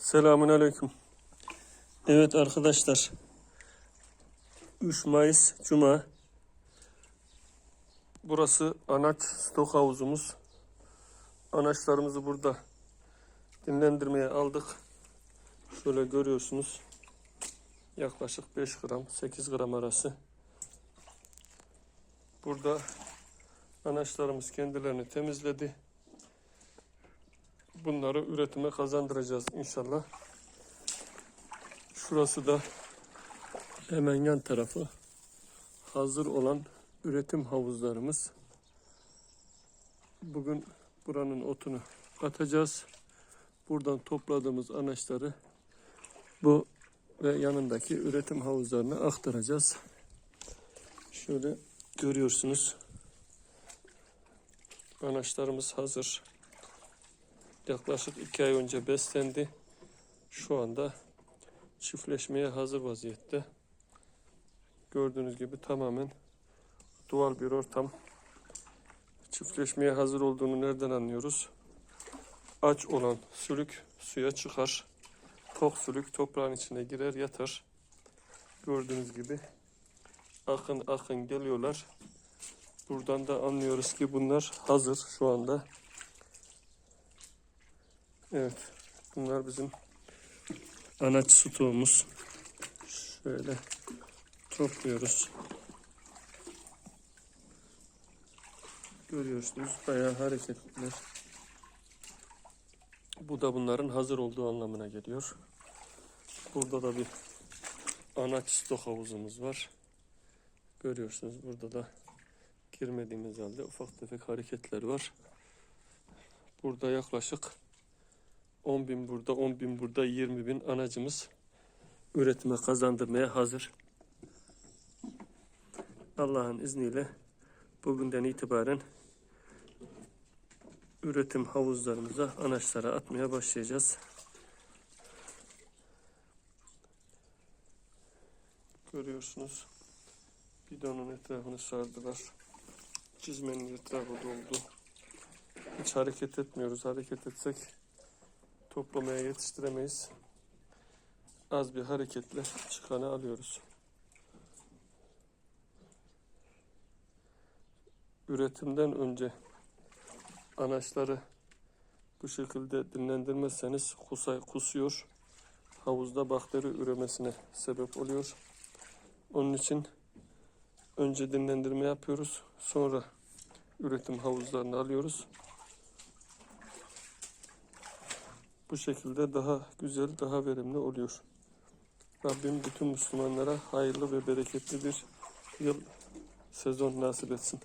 Selamun Aleyküm. Evet arkadaşlar. 3 Mayıs Cuma. Burası anaç stok havuzumuz. Anaçlarımızı burada dinlendirmeye aldık. Şöyle görüyorsunuz. Yaklaşık 5 gram, 8 gram arası. Burada anaçlarımız kendilerini temizledi. Bunları üretime kazandıracağız inşallah. Şurası da hemen yan tarafı hazır olan üretim havuzlarımız. Bugün buranın otunu atacağız. Buradan topladığımız anaçları bu ve yanındaki üretim havuzlarına aktaracağız. Şöyle görüyorsunuz. Anaçlarımız hazır. Yaklaşık iki ay önce beslendi. Şu anda çiftleşmeye hazır vaziyette. Gördüğünüz gibi tamamen doğal bir ortam. Çiftleşmeye hazır olduğunu nereden anlıyoruz? Aç olan sülük suya çıkar. Tok sülük toprağın içine girer yatar. Gördüğünüz gibi akın akın geliyorlar. Buradan da anlıyoruz ki bunlar hazır şu anda. Evet. Bunlar bizim anaç stoğumuz. Şöyle topluyoruz. Görüyorsunuz bayağı hareketliler. Bu da bunların hazır olduğu anlamına geliyor. Burada da bir anaç stok havuzumuz var. Görüyorsunuz burada da girmediğimiz halde ufak tefek hareketler var. Burada yaklaşık 10 bin burada, 10 bin burada, 20 bin anacımız üretime kazandırmaya hazır. Allah'ın izniyle bugünden itibaren üretim havuzlarımıza anaçlara atmaya başlayacağız. Görüyorsunuz bidonun etrafını sardılar. Çizmenin etrafı doldu. Hiç hareket etmiyoruz. Hareket etsek toplamaya yetiştiremeyiz. Az bir hareketle çıkanı alıyoruz. Üretimden önce anaçları bu şekilde dinlendirmezseniz kusay, kusuyor. Havuzda bakteri üremesine sebep oluyor. Onun için önce dinlendirme yapıyoruz. Sonra üretim havuzlarını alıyoruz. Bu şekilde daha güzel, daha verimli oluyor. Rabbim bütün Müslümanlara hayırlı ve bereketli bir yıl sezon nasip etsin.